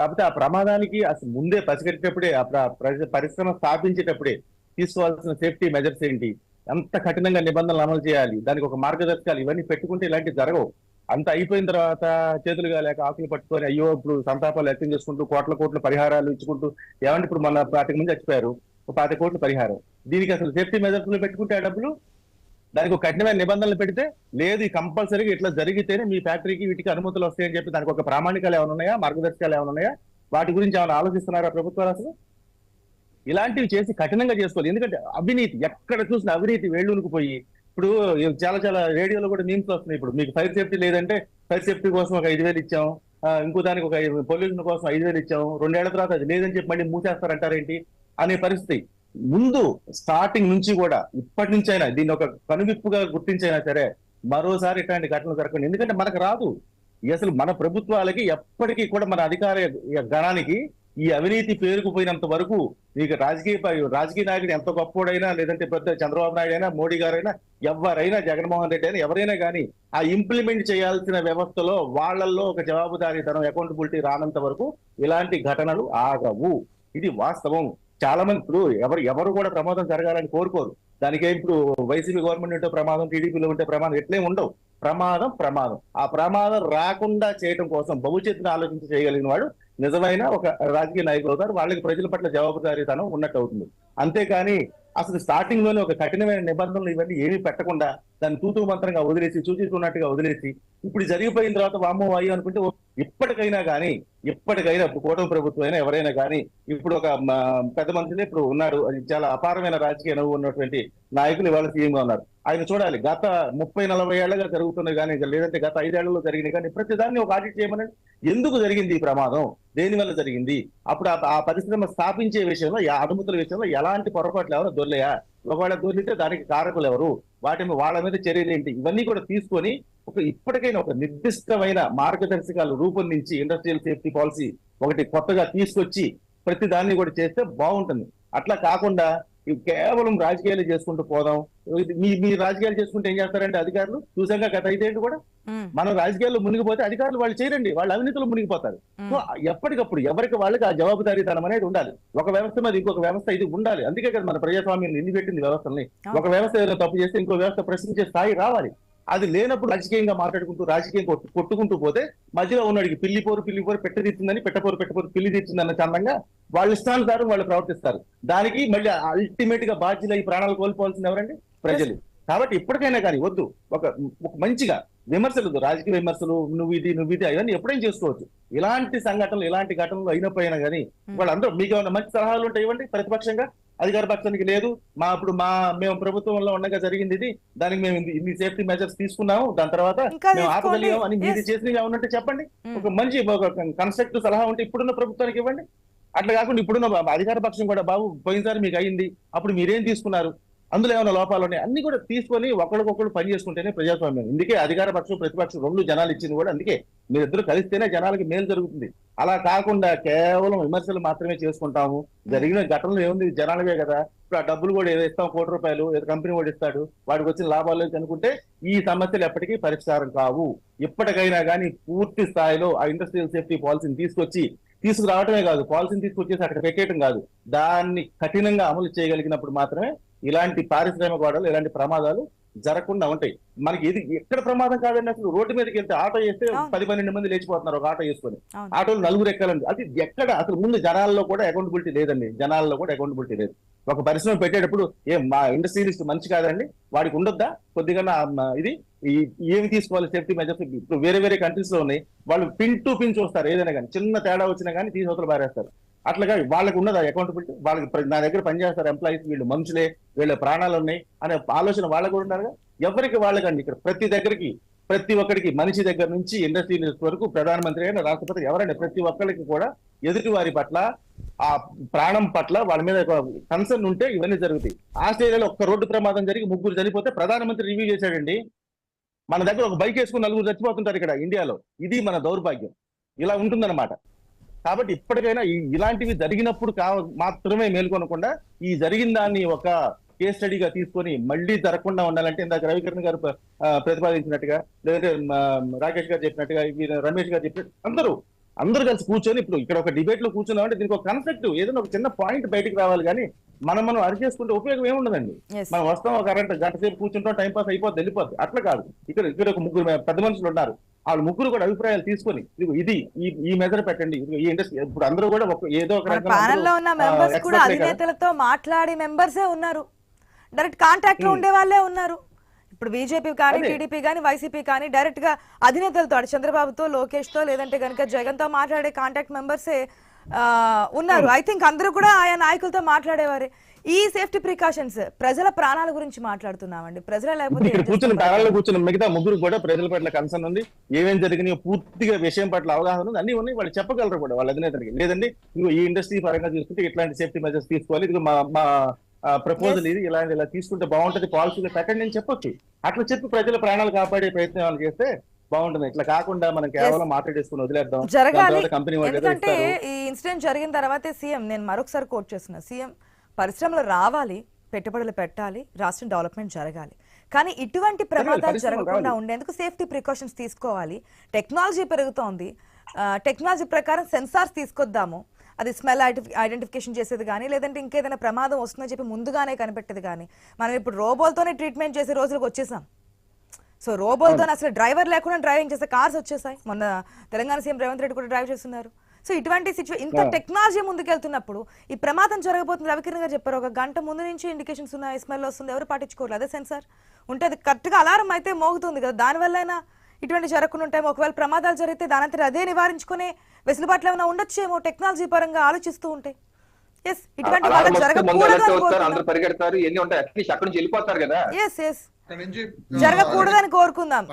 కాకపోతే ఆ ప్రమాదానికి అసలు ముందే పసిగట్టేటప్పుడే ఆ ప్ర- పరిశ్రమ స్థాపించేటప్పుడే తీసుకోవాల్సిన సేఫ్టీ మెజర్స్ ఏంటి? ఎంత కఠినంగా నిబంధనలు అమలు చేయాలి? దానికి ఒక మార్గదర్శకాలు ఇవన్నీ పెట్టుకుంటే ఇలాంటివి జరగవు. అంత అయిపోయిన తర్వాత చేతులుగా లేక ఆకులు పట్టుకొని అయ్యో ఇప్పుడు సంతాపాలు వ్యక్తం చేసుకుంటూ కోట్ల కోట్ల పరిహారాలు ఇచ్చుకుంటూ ఏమంటే ఇప్పుడు మన పాతిక మంది చచ్చిపోయారు. ఒక పాతిక కోట్ల పరిహారం. దీనికి అసలు సేఫ్టీ మెజర్స్లో పెట్టుకుంటే ఆ డబ్బులు దానికి ఒక కఠినమైన నిబంధనలు పెడితే లేదు కంపల్సరీగా ఇట్లా జరిగితేనే మీ ఫ్యాక్టరీకి వీటికి అనుమతులు వస్తాయని చెప్పి దానికి ఒక ప్రామాణికాలు ఏమైనా ఉన్నాయా? మార్గదర్శకాలు ఏమైనా ఉన్నాయా? వాటి గురించి ఏమైనా ఆలోచిస్తున్నారా ప్రభుత్వాలు అసలు? ఇలాంటివి చేసి కఠినంగా చేసుకోవాలి. ఎందుకంటే అవినీతి ఎక్కడ చూసిన అవినీతి వేళ్ళూనుకు పోయి ఇప్పుడు చాలా చాలా రేడియోలో కూడా మీమ్స్ వస్తున్నాయి. ఇప్పుడు మీకు ఫైర్ సేఫ్టీ లేదంటే ఫైర్ సేఫ్టీ కోసం ఒక ఐదు వేలు ఇచ్చాం. ఇంకో దానికి ఒక పొల్యూషన్ కోసం ఐదు వేలు ఇచ్చాం. రెండేళ్ళ తర్వాత అది లేదని చెప్పి మళ్ళీ మూసేస్తారంటారేంటి? అనే పరిస్థితి. ముందు స్టార్టింగ్ నుంచి కూడా ఇప్పటి నుంచి అయినా దీన్ని ఒక కనువిప్పుగా గుర్తించైనా సరే మరోసారి ఇట్లాంటి ఘటనలు జరగకుండా ఎందుకంటే మనకు రాదు. అసలు మన ప్రభుత్వాలకి ఎప్పటికీ కూడా మన అధికార గణానికి ఈ అవినీతి పేరుకుపోయినంత వరకు మీకు రాజకీయ రాజకీయ నాయకుడు ఎంత గొప్పోడైనా లేదంటే పెద్ద చంద్రబాబు నాయుడు అయినా మోడీ గారైనా ఎవరైనా జగన్మోహన్ రెడ్డి అయినా ఎవరైనా కానీ ఆ ఇంప్లిమెంట్ చేయాల్సిన వ్యవస్థలో వాళ్ళల్లో ఒక జవాబుదారీతనం అకౌంటబిలిటీ రానంత వరకు ఇలాంటి ఘటనలు ఆగవు. ఇది వాస్తవం. చాలా మంది ఇప్పుడు ఎవరు ఎవరు కూడా ప్రమాదం జరగాలని కోరుకోరు. దానికే ఇప్పుడు వైసీపీ గవర్నమెంట్ ఉంటే ప్రమాదం టీడీపీలో ఉంటే ప్రమాదం ఎట్లే ఉండవు. ప్రమాదం ప్రమాదం. ఆ ప్రమాదం రాకుండా చేయడం కోసం భవిష్యత్తును ఆలోచించి చేయగలిగిన వాడు నిజమైన ఒక రాజకీయ నాయకులు అవుతారు వాళ్ళకి ప్రజల పట్ల జవాబుదారీతనం ఉన్నట్టు అవుతుంది. అంతేకాని అసలు స్టార్టింగ్లోనే ఒక కఠినమైన నిబంధనలు ఇవన్నీ ఏమీ పెట్టకుండా దాన్ని తూతూ మంత్రంగా వదిలేసి చూచిస్తున్నట్టుగా వదిలేసి ఇప్పుడు జరిగిపోయిన తర్వాత వామో వాయు అనుకుంటే ఇప్పటికైనా కానీ ఇప్పటికైనా ఇప్పుడు కూటమి ప్రభుత్వం అయినా ఎవరైనా కానీ ఇప్పుడు ఒక పెద్ద మనుషులు ఇప్పుడు ఉన్నారు. అది చాలా అపారమైన రాజకీయ నవ్వు ఉన్నటువంటి నాయకులు ఇవాళ సీఎంగా ఉన్నారు. ఆయన చూడాలి గత ముప్పై నలభై ఏళ్ళుగా జరుగుతున్నాయి కానీ లేదంటే గత ఐదేళ్ళలో జరిగినాయి కానీ ప్రతి దాన్ని ఒక ఆడిట్ చేయమని ఎందుకు జరిగింది ఈ ప్రమాదం? దేని వల్ల జరిగింది? అప్పుడు ఆ- పరిశ్రమ స్థాపించే విషయంలో ఆ అనుమతుల విషయంలో ఎలాంటి పొరపాట్లు ఎవరో దొర్లేయా? ఒకవేళ దొరికితే దానికి కారకులు ఎవరు? వాటి వాళ్ళ మీద చర్యలు ఏంటి? ఇవన్నీ కూడా తీసుకొని ఒక ఇప్పటికైనా ఒక నిర్దిష్టమైన మార్గదర్శకాలు రూపొందించి ఇండస్ట్రియల్ సేఫ్టీ పాలసీ ఒకటి కొత్తగా తీసుకొచ్చి ప్రతి దాన్ని కూడా చేస్తే బాగుంటుంది. అట్లా కాకుండా కేవలం రాజకీయాలు చేసుకుంటూ పోదాం. మీ మీ రాజకీయాలు చేసుకుంటే ఏం చేస్తారంటే అధికారులు? చూసాక గత ఐదేళ్ళు కూడా మనం రాజకీయాల్లో మునిగిపోతే అధికారులు వాళ్ళు చేయరండి వాళ్ళు అవినీతిలో మునిగిపోతారు. సో ఎప్పటికప్పుడు ఎవరికి వాళ్ళకి ఆ జవాబుదారీతనం అనేది ఉండాలి. ఒక వ్యవస్థ మీద ఇంకొక వ్యవస్థ ఇది ఉండాలి. అందుకే కదా మన ప్రజాస్వామ్యం నిండి పెట్టింది వ్యవస్థల్ని ఒక వ్యవస్థ ఏదైనా తప్పు చేస్తే ఇంకో వ్యవస్థ ప్రశ్నించే స్థాయి రావాలి. అది లేనప్పుడు రాజకీయంగా మాట్లాడుకుంటూ రాజకీయం కొట్టు- కొట్టుకుంటూ పోతే మధ్యలో ఉన్నడికి పిల్లి పోరు పిల్లి పోరు పెట్ట తీర్చిందని పెట్టపోరు పెట్టపోరు పిల్లి తీర్చిందన్న చందంగా వాళ్ళ ఇష్టానుసారం వాళ్ళు ప్రవర్తిస్తారు. దానికి మళ్ళీ అల్టిమేట్గా బాధ్యులు ఈ ప్రాణాలు కోల్పోవాల్సింది ఎవరండి? ప్రజలు. కాబట్టి ఇప్పటికైనా కానీ వద్దు. ఒక ఒక మంచిగా విమర్శలు. రాజకీయ విమర్శలు నువ్వు ఇది నువ్వు ఇది అవన్నీ ఎప్పుడైనా చేసుకోవచ్చు. ఇలాంటి సంఘటనలు ఇలాంటి ఘటనలు అయినపోయినా కానీ వాళ్ళందరూ మీకు ఏమైనా మంచి సలహాలు ఉంటాయి ఇవ్వండి ప్రతిపక్షంగా? అధికార పక్షానికి లేదు. మా ఇప్పుడు మా మేము ప్రభుత్వంలో ఉండగా జరిగింది ఇది. దానికి మేము ఇన్ని- సేఫ్టీ మెజర్స్ తీసుకున్నాము. దాని తర్వాత మేము. ఆపగలిగాము అని మీరు. చేసినవి ఉన్నట్టు చెప్పండి. ఒక మంచి కన్స్ట్రక్టివ్ సలహా ఉంటే ఇప్పుడున్న ప్రభుత్వానికి ఇవ్వండి. అట్లా కాకుండా ఇప్పుడున్న అధికార పక్షం కూడా బాబు పోయినసారి మీకు అయింది. అప్పుడు మీరేం తీసుకున్నారు? అందులో ఏమైనా లోపాలు ఉన్నాయి? అన్ని కూడా తీసుకొని ఒకరికొకరు పని చేసుకుంటేనే ప్రజాస్వామ్యం. అందుకే అధికార పక్షం ప్రతిపక్షం రెండు జనాలు ఇచ్చింది కూడా అందుకే. మీరిద్దరు కలిస్తేనే జనాలకి మేలు జరుగుతుంది. అలా కాకుండా కేవలం విమర్శలు మాత్రమే చేసుకుంటాము. జరిగిన ఘటనలు ఏముంది? జనాలవే కదా. ఇప్పుడు ఆ డబ్బులు కూడా ఏదో ఇస్తాం కోటి రూపాయలు ఏదో కంపెనీ కూడా ఇస్తాడు. వాడికి వచ్చిన లాభాలు అనుకుంటే ఈ సమస్యలు ఎప్పటికీ పరిష్కారం కావు. ఇప్పటికైనా కానీ పూర్తి స్థాయిలో ఆ ఇండస్ట్రియల్ సేఫ్టీ పాలసీని తీసుకొచ్చి తీసుకురావటమే కాదు. పాలసీని తీసుకొచ్చేసి అక్కడ పెట్టేయటం కాదు. దాన్ని కఠినంగా అమలు చేయగలిగినప్పుడు మాత్రమే ఇలాంటి పారిశ్రామిక వాడలు ఇలాంటి ప్రమాదాలు జరగకుండా ఉంటాయి. మనకి ఇది ఎక్కడ ప్రమాదం కాదండి అసలు. రోడ్డు మీదకి వెళ్తే ఆటో వేస్తే. పది పన్నెండు మంది లేచిపోతున్నారు ఒక ఆటో వేసుకొని. ఆటోలు నలుగురు ఎక్కాలండి. అది ఎక్కడ అసలు ముందు జనాల్లో కూడా అకౌంటబిలిటీ లేదండి. జనాల్లో కూడా అకౌంటబిలిటీ లేదు. ఒక పరిశ్రమ పెట్టేటప్పుడు ఏం మా ఇండస్ట్రియలిస్ట్ మంచి కాదండి. వాడికి ఉండొద్దా? కొద్దిగా ఇది ఏమి తీసుకోవాలి? Safety measures. ఇప్పుడు వేరే వేరే కంట్రీస్లో ఉన్నాయి. వాళ్ళు పిన్ టు పిన్ చూస్తారు. ఏదైనా కానీ చిన్న తేడా వచ్చినా కానీ తీసి అవతల పారేస్తారు. అట్లాగా వాళ్ళకి ఉన్నది అకౌంటబిలిటీ వాళ్ళకి నా దగ్గర పనిచేస్తారు ఎంప్లాయీస్ వీళ్ళు మనుషులే వీళ్ళ ప్రాణాలు ఉన్నాయి అనే ఆలోచన వాళ్ళకు కూడా ఉన్నారుగా ఎవరికి వాళ్ళకండి ఇక్కడ? ప్రతి దగ్గరికి ప్రతి ఒక్కరికి మనిషి దగ్గర నుంచి ఇండస్ట్రీ వరకు ప్రధానమంత్రి అయినా రాష్ట్రపతి ఎవరైనా ప్రతి ఒక్కరికి కూడా ఎదుటి వారి పట్ల ఆ ప్రాణం పట్ల వాళ్ళ మీద కన్సర్న్ ఉంటే ఇవన్నీ జరుగుతాయి. ఆస్ట్రేలియాలో ఒక్క రోడ్డు ప్రమాదం జరిగి ముగ్గురు చనిపోతే ప్రధానమంత్రి రివ్యూ చేశాడండి. మన దగ్గర ఒక బైక్ వేసుకుని నలుగురు చచ్చిపోతుంటారు ఇక్కడ ఇండియాలో. ఇది మన దౌర్భాగ్యం. ఇలా ఉంటుందన్నమాట. కాబట్టి ఇప్పటికైనా ఇలాంటివి జరిగినప్పుడు కా మాత్రమే మేల్కొనకుండా ఈ జరిగిన దాన్ని ఒక కేస్ స్టడీగా తీసుకొని మళ్ళీ జరగకుండా ఉండాలంటే ఇందాక రవికరణ్ గారు ప్రతిపాదించినట్టుగా లేదంటే రాకేష్ గారు చెప్పినట్టుగా రమేష్ గారు చెప్పినట్టు అందరూ అందరూ కలిసి కూర్చొని ఇప్పుడు ఇక్కడ ఒక డిబేట్లో కూర్చున్నామంటే దీనికి ఒక కన్సెప్ట్ ఏదైనా ఒక చిన్న పాయింట్ బయటకు రావాలి కానీ మనం మనం అరిచేసుకుంటే ఉపయోగం ఏముండదండి. మనం వస్తాం ఒక అరగంట గంట సేపు కూర్చుంటాం టైం పాస్ అయిపోద్ది వెళ్ళిపోద్ది. అట్లా కాదు. ఇక్కడ ఇక్కడ ఒక ముగ్గురు పెద్ద మనుషులు ఉన్నారు. వాళ్ళు ముగ్గురు కూడా అభిప్రాయాలు తీసుకొని ఇది ఈ మెజర్ పెట్టండి. ఈ ఇండస్ట్రీ ఇప్పుడు అందరూ కూడా ఒక ఏదో ఒక మన రకంగా ప్యానెల్లో ఉన్న మెంబర్స్ కూడా. అధినేతలతో మాట్లాడి మెంబర్సే ఉన్నారు. డైరెక్ట్ కాంటాక్ట్లో ఉండే వాళ్ళే ఉన్నారు. ఇప్పుడు బీజేపీ కానీ. టీడీపీ కానీ వైసీపీ కానీ డైరెక్ట్గా అధినేతలతో చంద్రబాబుతో లోకేష్తో లేదంటే కనుక జగన్తో మాట్లాడే కాంటాక్ట్ మెంబర్సే ఉన్నారు. ఐ థింక్ అందరూ కూడా ఆయా నాయకులతో మాట్లాడేవారే. ఈ సేఫ్టీ ప్రికాషన్స్ ప్రజల ప్రాణాల గురించి మాట్లాడుతున్నామండి. ప్రజల లేకపోతే కూర్చుని చేస్తారు? ప్యానల్లో కూర్చున్న మిగతా ముగ్గురు కూడా ప్రజల పట్ల కన్సర్న్ ఉంది. ఏమేం జరిగినాయో పూర్తిగా విషయం పట్ల అవగాహన ఉంది. అన్ని ఉన్నాయి. వాళ్ళు చెప్పగలరు కూడా వాళ్ళ అధినేతలకి. లేదండి ఇదిగో ఈ ఇండస్ట్రీ పరంగా చూసుకుంటే ఇట్లాంటి సేఫ్టీ మెజర్స్ తీసుకోవాలి. ఇది మా మా ప్రపోజల్ ఇది ఇలాంటి ఇలా తీసుకుంటే బాగుంటది. పాలసీగా పెట్టండి అని చెప్పొచ్చు. అట్లా చెప్పి ప్రజల ప్రాణాలు కాపాడే ప్రయత్నం వాళ్ళు చేస్తే బాగుంటుంది. ఇట్లా కాకుండా మనం కేవలం మాట్లాడేసుకుని వదిలేద్దాం. జరగాలి. కంపెనీ ఎందుకంటే. ఈ ఇన్సిడెంట్ జరిగిన తర్వాతే సీఎం నేను మరొకసారి కోట్ చేస్తున్నా సీఎం పరిశ్రమలు రావాలి పెట్టుబడులు పెట్టాలి రాష్ట్రం డెవలప్మెంట్ జరగాలి. కానీ ఇటువంటి ప్రమాదాలు జరగకుండా. ఉండేందుకు సేఫ్టీ ప్రికాషన్స్ తీసుకోవాలి. టెక్నాలజీ పెరుగుతోంది. టెక్నాలజీ ప్రకారం సెన్సార్స్ తీసుకొద్దాము. అది స్మెల్ ఐడెంటిఫికేషన్ చేసేది కానీ లేదంటే ఇంకేదైనా ప్రమాదం వస్తుందని చెప్పి ముందుగానే కనిపెట్టేది కానీ మనం ఇప్పుడు రోబోలతోనే ట్రీట్మెంట్ చేసే రోజులకు వచ్చేసాం. సో రోబోలతో అసలు డ్రైవర్ లేకుండా డ్రైవింగ్ చేసే కార్స్ వచ్చేసాయి. మొన్న తెలంగాణ సీఎం రేవంత్ రెడ్డి కూడా డ్రైవ్ చేస్తున్నారు. సో ఇటువంటి సిచ్యువే ఇంత టెక్నాలజీ ముందుకెళ్తున్నప్పుడు ఈ ప్రమాదం జరగబోతుంది. రవికిరణ్ గారు చెప్పారు ఒక గంట ముందు నుంచి ఇండికేషన్స్ ఉన్నాయి. స్మెల్ వస్తుంది. ఎవరు పట్టించుకోవాలి అదే సెన్సార్ ఉంటుంది కరెక్ట్గా అలారం అయితే మోగుతుంది కదా. దానివల్లైనా ఇటువంటి జరగకుండా ఉంటాయి ఒకవేళ ప్రమాదాలు జరిగితే దానంతటి అదే నివారించుకునే వెసులుబాట్లు ఏమైనా ఉండొచ్చేమో టెక్నాలజీ పరంగా ఆలోచిస్తూ ఉంటే. ఎస్ ఇటువంటి అందరు పరిగెడతారు. ఎన్ని ఉంటాయి? అట్లీస్ట్ అక్కడి నుంచి వెళ్ళిపోతారు కదా. ఎస్ ఎస్ జరగకూడదని కోరుకుందాం.